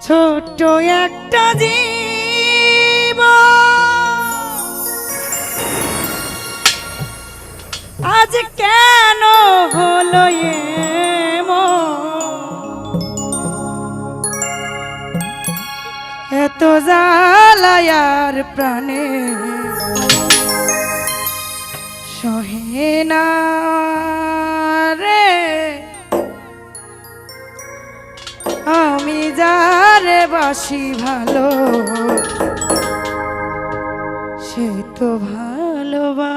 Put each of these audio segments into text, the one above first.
ছোট একটা জীব। আজ কেন হলো এত জালায়ার প্রাণে সহে না রে। আমি যা বাসি ভালো। সে তো ভালোবাসলো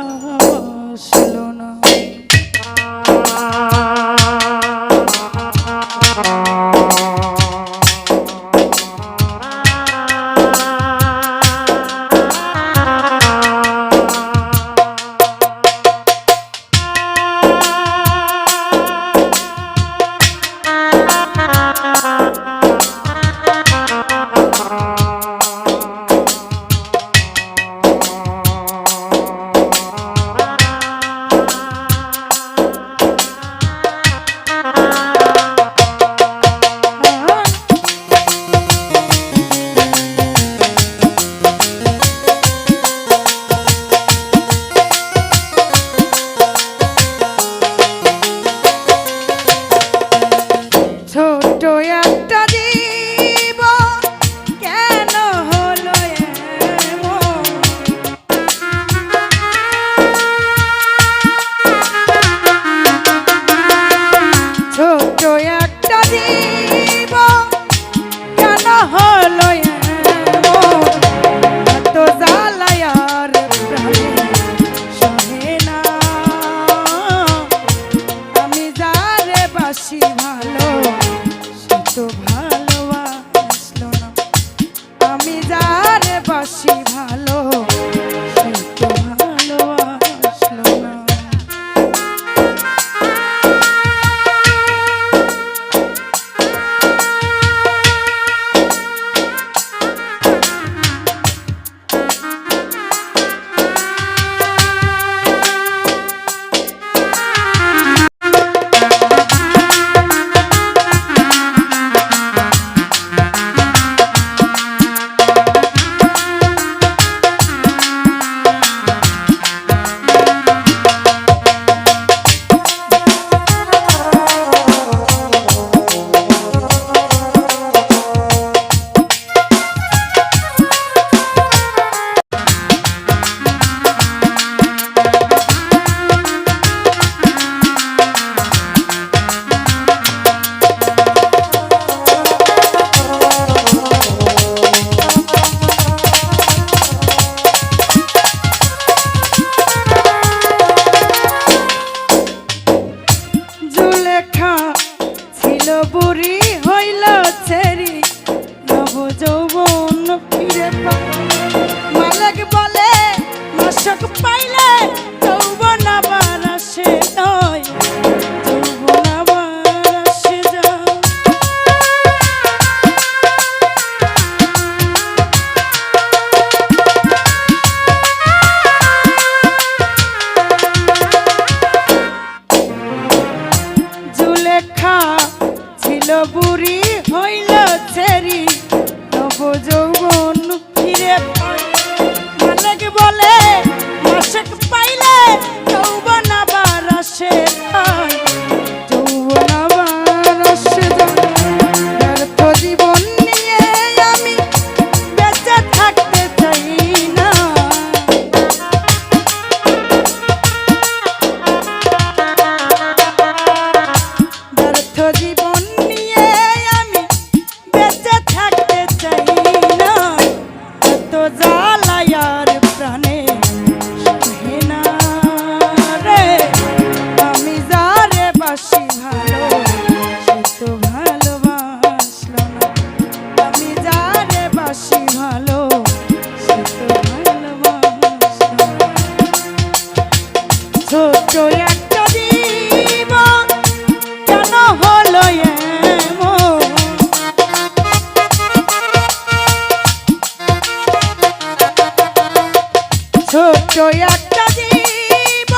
ছোট্ট একটা জীব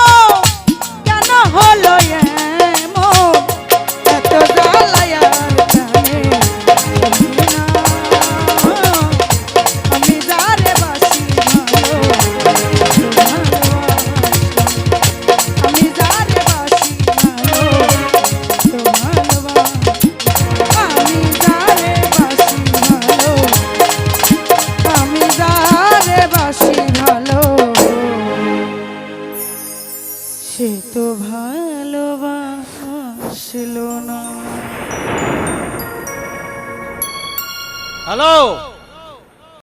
কেন হলো এক। তো ভালোবাসলো না। হ্যালো?